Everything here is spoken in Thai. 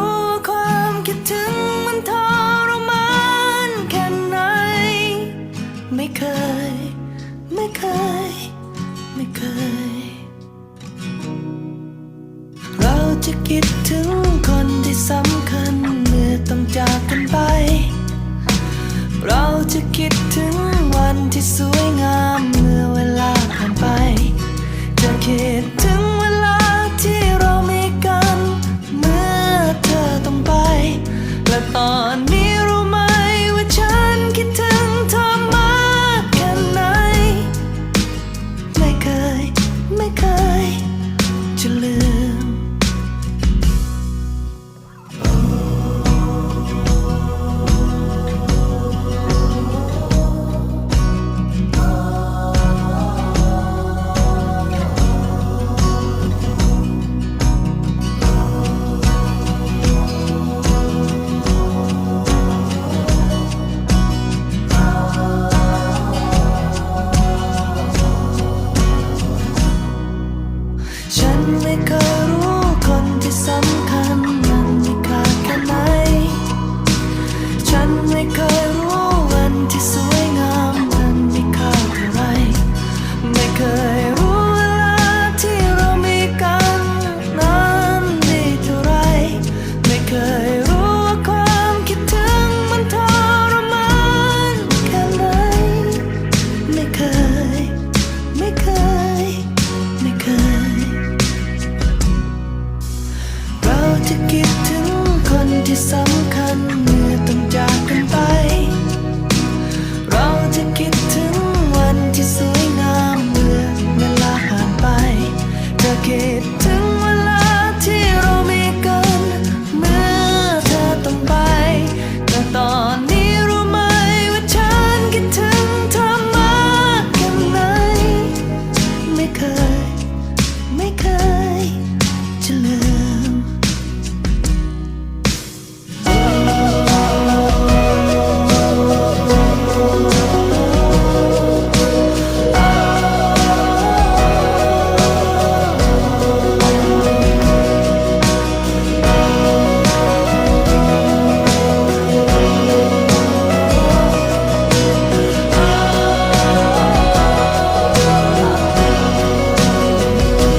้ จะคิดถึงคนที่สำคัญ ฉันไม่เคยรู้คนที่สำคัญมันมีค่าแค่ไหน